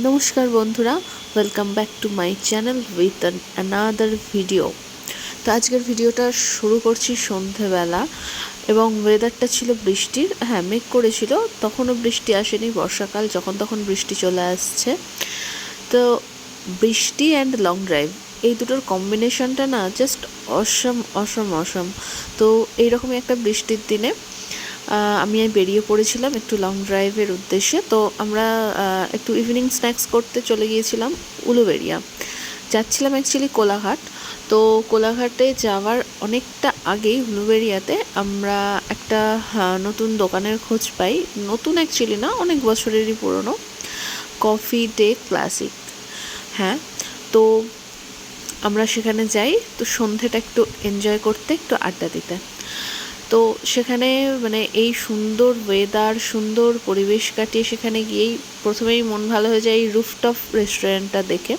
নমস্কার বন্ধুরা welcome back to my channel with another video তো আজকের ভিডিওটা শুরু করছি সন্ধেবেলা এবং ওয়েদারটা ছিল বৃষ্টির হ্যাঁ মেঘ করেছিল, তখনও বৃষ্টি আসেনি বর্ষাকাল, যখন তখন বৃষ্টি চলে আসছে। তো বৃষ্টি অ্যান্ড লং ড্রাইভ এই দুটোর কম্বিনেশনটা না জাস্ট অসম অসম অসম তো এইরকমই একটা বৃষ্টির দিনে আমি বেরিয়ে পড়েছিলাম একটু লং ড্রাইভের উদ্দেশ্যে। তো আমরা একটু ইভিনিং স্ন্যাক্স করতে চলে গিয়েছিলাম উলুবেরিয়া যাচ্ছিলাম অ্যাকচুয়ালি কোলাঘাট। তো কোলাঘাটে যাওয়ার অনেকটা আগেই উলুবেরিয়াতে আমরা একটা নতুন দোকানের খোঁজ পাই। নতুন অ্যাকচুয়ালি না, অনেক বছরেরই পুরনো। কফি ডে ক্লাসিক হ্যাঁ তো আমরা সেখানে যাই। তো সন্ধেটা একটু এনজয় করতে, একটু আড্ডা দিতে। তো সেখানে মানে এই সুন্দর ওয়েদার সুন্দর পরিবেশ কাটিয়ে সেখানে গিয়েই প্রথমেই মন ভালো হয়ে যায় এই রুফটপ রেস্টুরেন্টটা দেখে।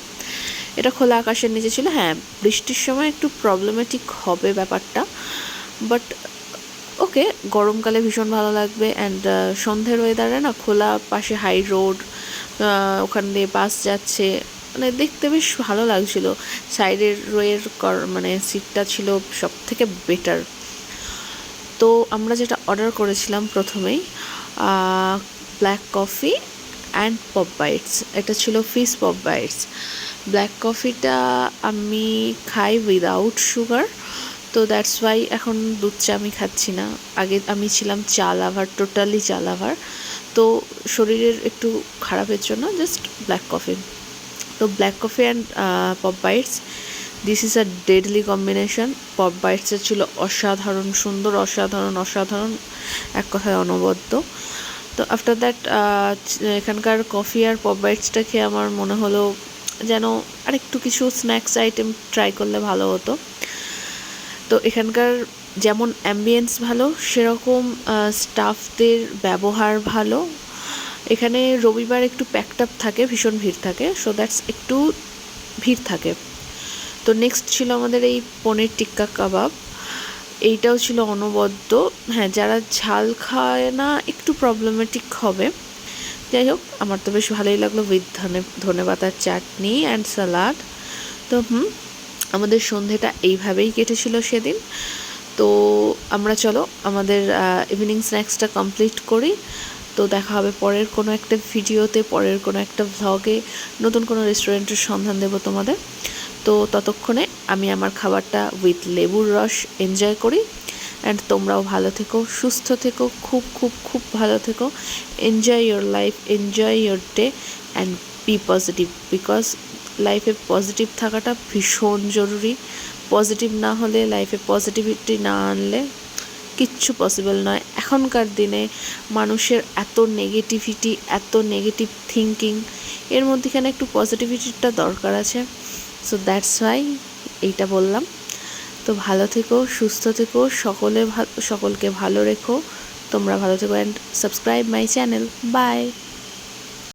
এটা খোলা আকাশের নিচে ছিল। হ্যাঁ বৃষ্টির সময় একটু প্রবলেমেটিক হবে ব্যাপারটা। বাট ওকে গরমকালে ভীষণ ভালো লাগবে অ্যান্ড সন্ধ্যের ওয়েদারে না খোলা পাশে হাই রোড ওখান দিয়ে বাস যাচ্ছে। মানে দেখতে বেশ ভালো লাগছিল। সাইডের রোয়ের মানে সিটটা ছিল সব থেকে বেটার তো আমরা যেটা অর্ডার করেছিলাম প্রথমেই black coffee and pop bites এটা ছিল ফিস পপ বাইটস ব্ল্যাক কফিটা আমি খাই উইদাউট সুগার তো দ্যাটস ওয়াই এখন দুধ চা আমি খাচ্ছি না। আগে আমি ছিলাম চা লাভার টোটালি চা লাভার তো শরীরের একটু খারাপের জন্য জাস্ট ব্ল্যাক কফি তো black coffee and pop bites this is a deadly combination pop বাইটসের ছিল অসাধারণ, সুন্দর, অসাধারণ অসাধারণ, এক কথায় অনবদ্য। তো আফটার দ্যাট এখানকার কফি আর পপ বাইটসটা খেয়ে আমার মনে হলো যেন আরেকটু কিছু স্ন্যাক্স আইটেম ট্রাই করলে ভালো হতো। তো এখানকার যেমন অ্যাম্বিয়েন্স ভালো, সেরকম স্টাফদের ব্যবহার ভালো। এখানে রবিবার একটু প্যাকড আপ থাকে, ভীষণ ভিড় থাকে। সো দ্যাটস একটু ভিড় থাকে। তো নেক্সট ছিল আমাদের এই পনির টিক্কা কাবাব। এইটাও ছিল অনবদ্য। হ্যাঁ যারা ঝাল খায় না, একটু প্রবলেমেটিক হবে। যাই হোক, আমার তো বেশ ভালোই লাগল উইথ ধনে ধনে পাতার চাটনি অ্যান্ড স্যালাড তো হুম, আমাদের সন্ধেটা এইভাবেই কেটেছিল সেদিন। তো আমরা চলো, আমাদের ইভিনিং স্ন্যাক্সটা কমপ্লিট করি। তো দেখা হবে পরের কোনো একটা ভিডিওতে পরের কোনো একটা ভ্লগে নতুন কোনো রেস্টুরেন্টের সন্ধান দেবো তোমাদের। তো ততক্ষণে আমি আমার খাবারটা উইথ লেবুর রস এনজয় করি। অ্যান্ড তোমরাও ভালো থেকো, সুস্থ থেকো, খুব খুব খুব ভালো থেকো। Enjoy your life enjoy your day and be positive because লাইফে পজিটিভ থাকাটা ভীষণ জরুরি। পজিটিভ না হলে লাইফে পজিটিভিটি না আনলে কিচ্ছু পসিবল নয়। এখনকার দিনে মানুষের এত নেগেটিভিটি এত নেগেটিভ থিঙ্কিং এর মধ্যেখানে একটু পজিটিভিটিটা দরকার আছে। সো দ্যাটস ওয়াই এইটা বললাম। তো ভালো থেকো, সুস্থ থেকো, সকলে সকলকে ভালো রেখো। তোমরা ভালো থেকো and subscribe my channel bye